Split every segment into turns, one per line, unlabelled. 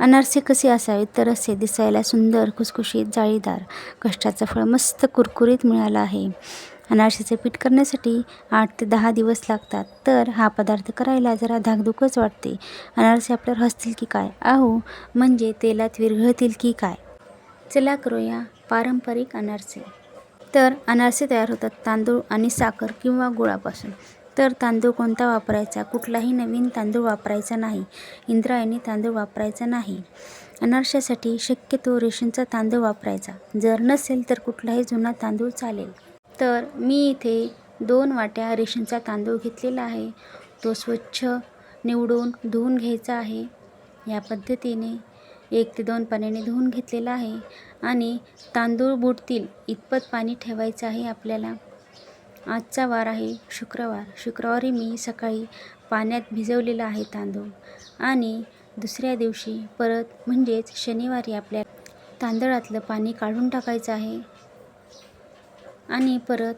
अनारसे कसे असावेत? तर असे दिसायला सुंदर खुसखुशीत जाळीदार कष्टाचं फळ मस्त कुरकुरीत मिळालं आहे. अनारसेचे पीठ करण्यासाठी आठ ते दहा दिवस लागतात. तर हा पदार्थ करायला जरा धाकधुकच वाटते. अनारसे आपल्यावर हसतील की काय? आहो म्हणजे तेलात विरघळतील की काय? चला करूया पारंपरिक अनारसे. तर अनारसे तयार होतात तांदूळ आणि साखर किंवा गुळापासून. तर तांदूळ कोणता वापरायचा? कुठलाही नवीन तांदूळ वापरायचा नाही. इंद्रायणी तांदूळ वापरायचा नाही. अनारशासाठी शक्यतो रेशनचा तांदूळ वापरायचा. जर नसेल तर कुठलाही जुना तांदूळ चालेल. तर मी इथे दोन वाट्या रेशनचा तांदूळ घेतलेला आहे. तो स्वच्छ निवडून धुवून घ्यायचा आहे. या पद्धतीने एक ते दोन पाण्याने धुवून घेतलेला आहे. आणि तांदूळ बुडतील इतपत पाणी ठेवायचं आहे आपल्याला. आजचा वार आहे शुक्रवार. शुक्रवारी मी सकाळी पाण्यात भिजवलेला आहे तांदूळ. आणि दुसऱ्या दिवशी परत म्हणजेच शनिवारी आपल्या तांदळातलं पाणी काढून टाकायचं आहे. आणि परत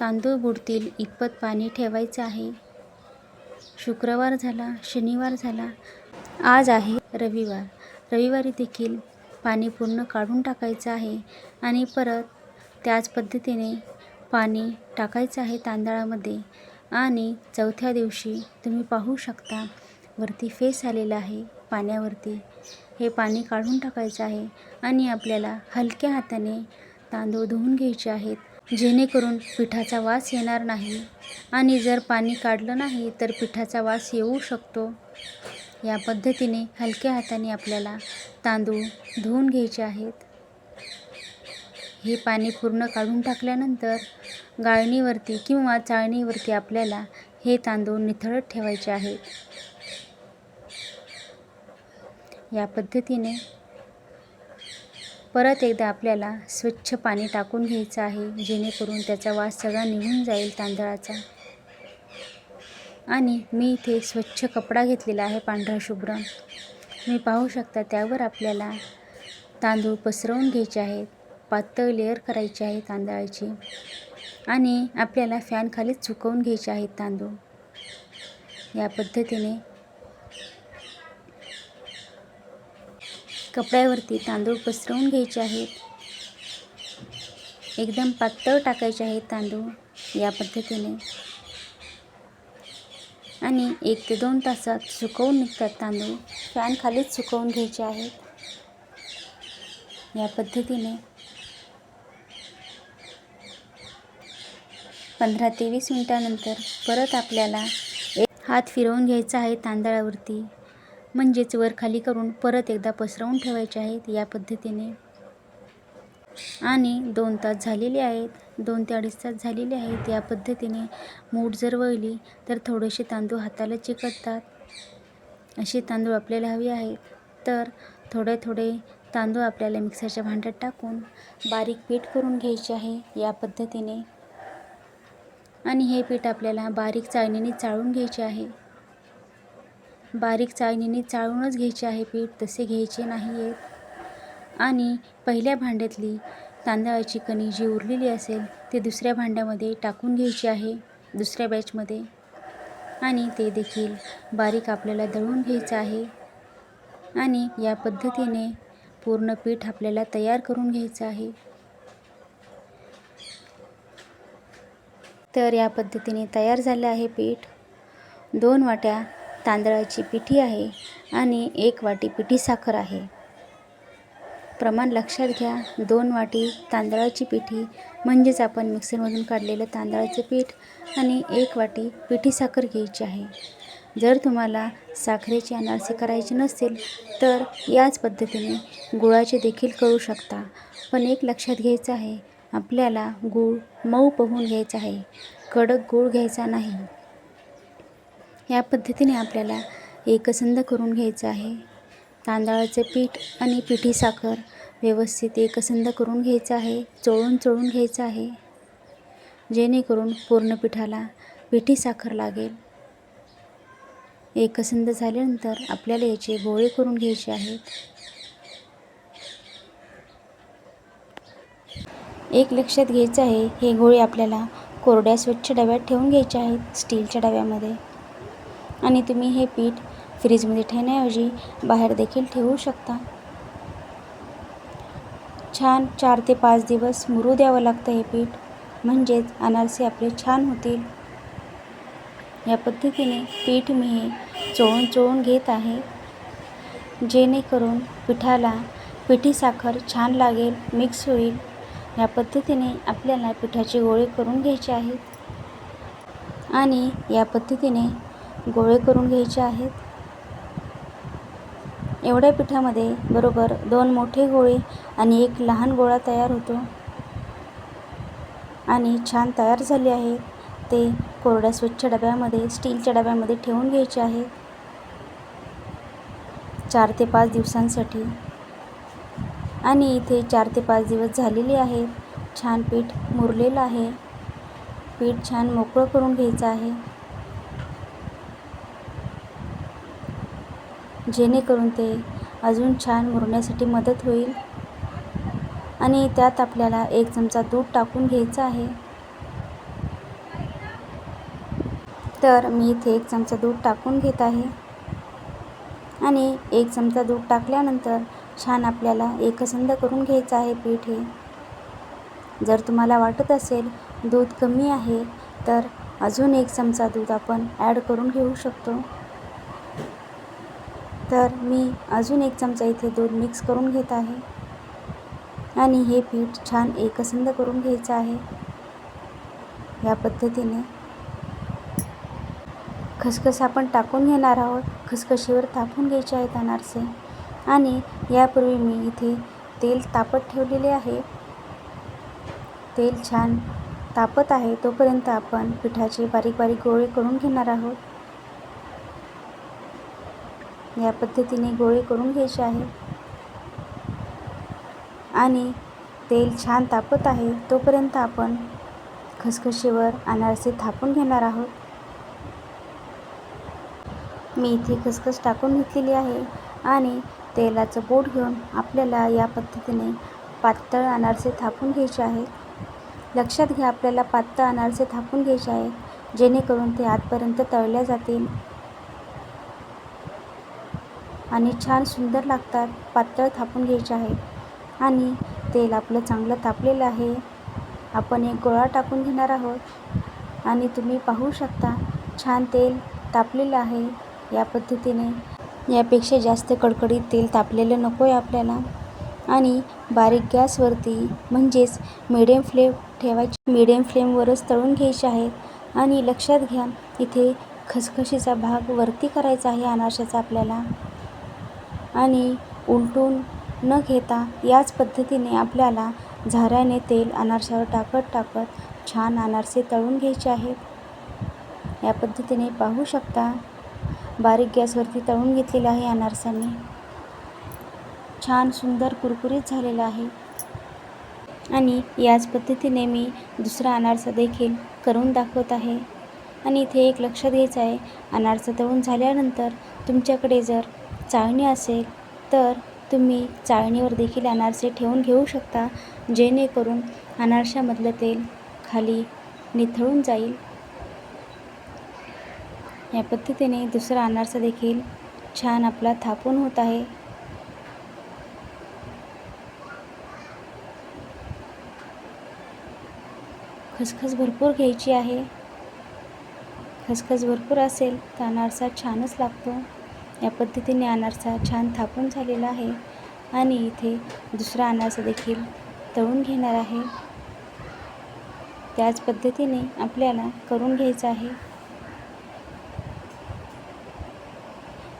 तांदूळ बुडतील इतपत पाणी ठेवायचं आहे. शुक्रवार झाला शनिवार झाला. आज आहे रविवार. रविवारी देखील पाणी पूर्ण काढून टाकायचं आहे. आणि परत त्याच पद्धतीने पाणी टाकायचं आहे तांदळामध्ये आणि चौथ्या दिवशी तुम्ही पाहू शकता वरती फेस आलेला आहे पाण्यावरती. हे पाणी काढून टाकायचं आहे आणि आपल्याला हलक्या हाताने तांदूळ धुवून घ्यायचे आहेत. जेणेकरून पिठाचा वास येणार नाही आणि जर पाणी काढलं नाही तर पिठाचा वास येऊ शकतो. या पद्धतीने हलक्या हाताने आपल्याला तांदूळ धुवून घ्यायचे आहेत. हे पाणी पूर्ण काढून टाकल्यानंतर गाळणीवरती किंवा चाळणीवरती आपल्याला हे तांदूळ निथळत ठेवायचे आहेत या पद्धतीने परत एकदा आपल्याला स्वच्छ पाणी टाकून घ्यायचं आहे जेणेकरून त्याचा वास सगळा निघून जाईल तांदळाचा. आणि मी इथे स्वच्छ कपडा घेतलेला आहे पांढरा शुभ्र. मी पाहू शकता त्यावर आपल्याला तांदूळ पसरवून घ्यायचे आहेत. पातळ लेअर करायची आहे तांदळाची आणि आपल्याला फॅनखालीच सुकवून घ्यायचे आहेत तांदूळ. या पद्धतीने कपड्यावरती तांदूळ पसरवून घ्यायचे आहेत. एकदम पातळ टाकायचे आहेत तांदूळ या पद्धतीने. आणि एक ते दोन तासात सुकवून निघतात तांदूळ. फॅन खालीच सुकवून घ्यायचे आहेत. या पद्धतीने पंधरा ते वीस मिनटानंतर परत आपल्याला एक हात फिरवून घ्यायचा आहे तांदळावरती. म्हणजेच वर खाली करून परत एकदा पसरवून ठेवायचे आहेत या पद्धतीने. आणि दोन तास झालेले आहेत दोन ते अडीच तास झालेले आहेत या पद्धतीने. मूठ जर वळली तर थोडेसे तांदूळ हाताला चिकटतात. असे तांदूळ आपल्याला हवे आहेत. तर थोडे थोडे तांदूळ आपल्याला मिक्सरच्या भांड्यात टाकून बारीक पीठ करून घ्यायचे आहे या पद्धतीने. आणि हे पीठ आपल्याला बारीक चाळणीने चाळून घ्यायचे आहे. बारीक चाळणीने चाळूनच घ्यायचे आहे पीठ तसे घ्यायचे नाही आहेत आणि पहिल्या भांड्यातली तांदळाची कणी जी उरलेली असेल ते दुसऱ्या भांड्यामध्ये टाकून घ्यायची आहे दुसऱ्या बॅचमध्ये. आणि ते देखील बारीक आपल्याला दळून घ्यायचं आहे. आणि या पद्धतीने पूर्ण पीठ आपल्याला तयार करून घ्यायचं आहे. तर या पद्धतीने तयार झालं आहे पीठ. दोन वाट्या तांदळाची पिठी आहे आणि एक वाटी पिठी साखर आहे. प्रमाण लक्षात घ्या दोन वाटी तांदळाची पिठी म्हणजेच आपण मिक्सरमधून काढलेलं तांदळाचं पीठ आणि एक वाटी पिठी साखर घ्यायची आहे. जर तुम्हाला साखरेचे अनारसे करायचे नसेल तर याच पद्धतीने गुळाचे देखील करू शकता. पण एक लक्षात घ्यायचं आहे आपल्याला गूळ मऊ पोहून घ्यायचा आहे. कडक गूळ घ्यायचा नाही. या पद्धतीने आपल्याला एकसंध करून घ्यायचं आहे. तांदळाचे पीठ आणि पिठी साखर व्यवस्थित एकसंध करून घ्यायचं आहे. चोळून चोळून घ्यायचं आहे. जेणेकरून पूर्ण पिठाला पिठी साखर लागेल. एकसंध झाल्यानंतर आपल्याला याचे गोळे करून घ्यायचे आहेत. एक लक्षात घ्यायचं आहे हे गोळे आपल्याला कोरड्या स्वच्छ डब्यात ठेवून घ्यायचे आहेत स्टीलच्या डब्यामध्ये. आणि तुम्ही हे पीठ फ्रीजमध्ये ठेवण्याऐवजी बाहेर देखील ठेवू शकता. छान चार ते पाच दिवस मुरू द्यावं लागतं हे पीठ. म्हणजेच अनारसे आपले छान होतील. या पद्धतीने पीठ मी हे चोळून चोळून घेत आहे. जेणेकरून पिठाला पिठी साखर छान लागेल मिक्स होईल. या पद्धतीने आपल्याला पिठाचे गोळे करून घ्यायचे आहेत. आणि या पद्धतीने गोळे करून घ्यायचे आहेत. एवढ्या पिठामध्ये बरोबर दोन मोठे गोळे आणि एक लहान गोळा तयार होतो. आणि छान तयार झाले आहे. ते कोरड्या स्वच्छ डब्यामध्ये स्टीलच्या डब्यामध्ये ठेवून घ्यायचे आहे चार ते पाच दिवसांसाठी आणि इथे चार ते पाच दिवस झालेले आहेत छान पीठ मुरलेलं आहे. पीठ छान मोकळं करून घ्यायचं आहे. जेणेकरून ते अजून छान मुरण्यासाठी मदत होईल. आणि त्यात आपल्याला एक चमचा दूध टाकून घ्यायचं आहे. तर मी इथे एक चमचा दूध टाकून घेत आहे. आणि एक चमचा दूध टाकल्यानंतर छान आपल्याला एकसंध करून घ्यायचं आहे पीठ हे. जर तुम्हाला वाटत असेल दूध कमी आहे तर अजून एक चमचा दूध आपण ॲड करून घेऊ शकतो. तर मी अजून एक चमचा इथे दूध मिक्स करून घेत आहे. आणि हे पीठ छान एकसंध करून घ्यायचं आहे. या पद्धतीने खसखस आपण टाकून घेणार आहोत. खसखशीवर तापून घ्यायचे आहेत अनारसे. आणि यापूर्वी मी इथे तेल तापत ठेवलेले आहे. तेल छान तापत आहे तोपर्यंत आपण पिठाचे बारीक बारीक गोळे करून घेणार आहोत. या पद्धतीने गोळे करून घ्यायचे आहे. आणि तेल छान तापत आहे तोपर्यंत आपण खसखशीवर अनारसे थापून घेणार आहोत. मी इथे खसखस टाकून घेतलेली आहे आणि तेलाचं बोट घेऊन आपल्याला या पद्धतीने पातळ अनारसे थापून घ्यायचे आहेत लक्षात घ्या आपल्याला पातळ अनारसे थापून घ्यायचे आहे जेणेकरून ते आतपर्यंत तळल्या जातील आणि छान सुंदर लागतात. पातळ थापून घ्यायचे आहे आणि तेल आपलं चांगलं तापलेलं आहे. आपण एक गोळा टाकून घेणार आहोत आणि तुम्ही पाहू शकता छान तेल तापलेलं आहे. या पद्धतीने यापेक्षा जास्त कडकडीत तेल तापलेलं नको आहे आपल्याला. आणि बारीक गॅसवरती म्हणजेच मिडियम फ्लेम ठेवायची. मिडियम फ्लेमवरच तळून घ्यायचे आहेत आणि लक्षात घ्या इथे खसखशीचा भाग वरती करायचा आहे अनारशाचा आपल्याला. आणि उलटून न घेता याच पद्धतीने आपल्याला झाऱ्याने तेल अनारशावर टाकत टाकत छान अनारसे तळून घ्यायचे आहेत. या पद्धतीने पाहू शकता बारीक गॅसवरती तळून घेतलेलं आहे अनारसाने छान सुंदर कुरकुरीत झालेलं आहे. आणि याच पद्धतीने मी दुसरा अनारसा देखील करून दाखवत आहे. आणि इथे एक लक्षात घ्यायचं आहे अनारसा तळून झाल्यानंतर तुमच्याकडे जर चाळणी असेल तर तुम्ही चाळणीवर देखील अनारसे ठेवून घेऊ शकता जेणेकरून अनारशामधलं तेल खाली निथळून जाईल. या पद्धतीने दुसरा अनारसा देखील छान आपला थापून होत आहे. खसखस भरपूर घ्यायची आहे. खसखस भरपूर असेल तर अनारसा छानच लागतो. या पद्धतीने अनारसा छान थापून झालेला आहे आणि इथे दुसरा अनारसा देखील तळून घेणार आहे. त्याच पद्धतीने आपल्याला करून घ्यायचं आहे.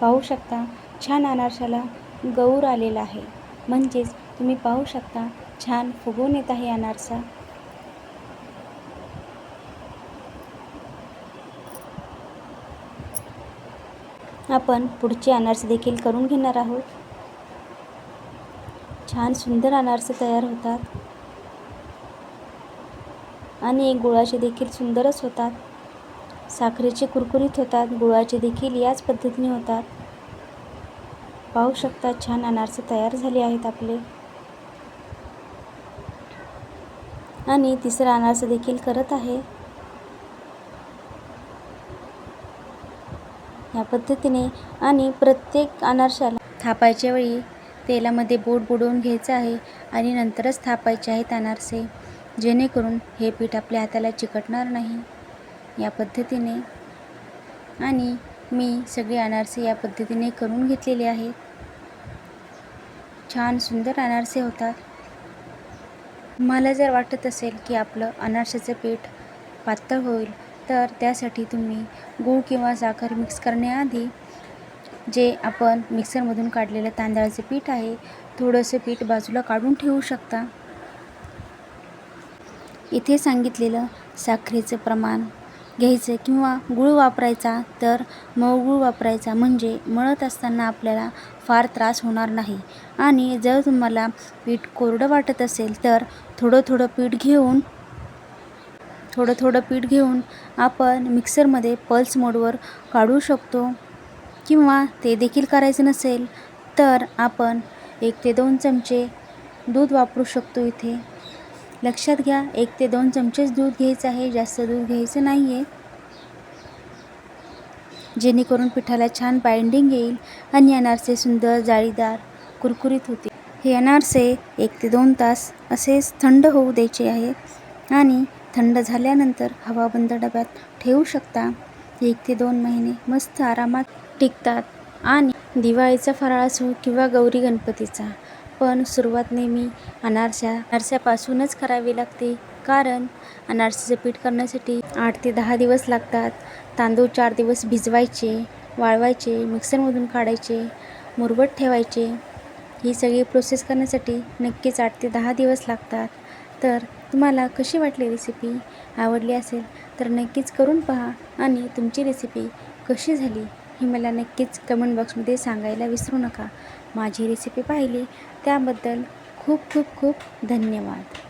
पाहू शकता छान अनारशाला गौर आलेला आहे. म्हणजेच तुम्ही पाहू शकता छान फुगून येत आहे अनारसा. आपण पुढचे अनारसे देखील करून घेणार आहोत. छान सुंदर अनारसे तयार होतात. आणि गुळाचे देखील सुंदरच होतात. साखरेचे कुरकुरीत होतात गुळाचे देखील याच पद्धतीने होतात. पाहू शकता छान अनारसे तयार झाले आहेत आपले. आणि तिसरा अनारसे देखील करत आहे. या पद्धतीने आणि प्रत्येक अनारशाला थापायच्या वेळी तेलामध्ये बोट बुडवून घ्यायचं आहे आणि नंतरच थापायचे आहेत अनारसे जेणेकरून हे पीठ आपल्या हाताला चिकटणार नाही. या पद्धतीने. आणि मी सगळे अनारसे या पद्धतीने करून घेतलेले आहेत. छान सुंदर अनारसे होतात. मला जर वाटत असेल की आपलं अनारशाचं पीठ पातळ होईल तर त्यासाठी तुम्ही गूळ किंवा साखर मिक्स करण्याआधी जे आपण मिक्सरमधून काढलेलं तांदळाचं पीठ आहे थोडंसं पीठ बाजूला काढून ठेवू शकता. इथे सांगितलेलं साखरेचं प्रमाण घ्यायचं किंवा गूळ वापरायचा तर मऊ गूळ वापरायचा म्हणजे मळत असताना आपल्याला फार त्रास होणार नाही. आणि जर तुम्हाला पीठ कोरडं वाटत असेल तर थोडं थोडं पीठ घेऊन थोडं थोडं पीठ घेऊन आपण मिक्सरमध्ये पल्स मोडवर काढू शकतो. किंवा ते देखील करायचं नसेल तर आपण एक ते दोन चमचे दूध वापरू शकतो इथे. लक्षात घ्या एक ते दोन चमचेच दूध घ्यायचं आहे जास्त दूध घ्यायचं नाही आहे जेणेकरून पिठाला छान बाइंडिंग येईल आणि अनारसे सुंदर जाळीदार कुरकुरीत होते हे अनारसे एक ते दोन तास असेच थंड होऊ द्यायचे आहे आणि थंड झाल्यानंतर हवाबंद डब्यात ठेवू शकता. एक ते दोन महिने मस्त आरामात टिकतात. आणि दिवाळीचा फराळ असो किंवा गौरी गणपतीचा पण सुरुवात नेहमी अनारशा अनारशापासूनच करावी लागते. कारण अनारशाचं पीठ करण्यासाठी आठ ते दहा दिवस लागतात. तांदूळ चार दिवस भिजवायचे वाळवायचे मिक्सरमधून काढायचे मुरवत ठेवायचे. ही सगळी प्रोसेस करण्यासाठी नक्कीच आठ ते दहा दिवस लागतात. तर तुम्हाला कशी वाटली रेसिपी आवडली असेल तर नक्कीच करून पहा आणि तुमची रेसिपी कशी झाली? हे मला नक्कीच कमेंट बॉक्समध्ये सांगायला विसरू नका. माझी रेसिपी पाहिली. त्याबद्दल खूप खूप खूप धन्यवाद.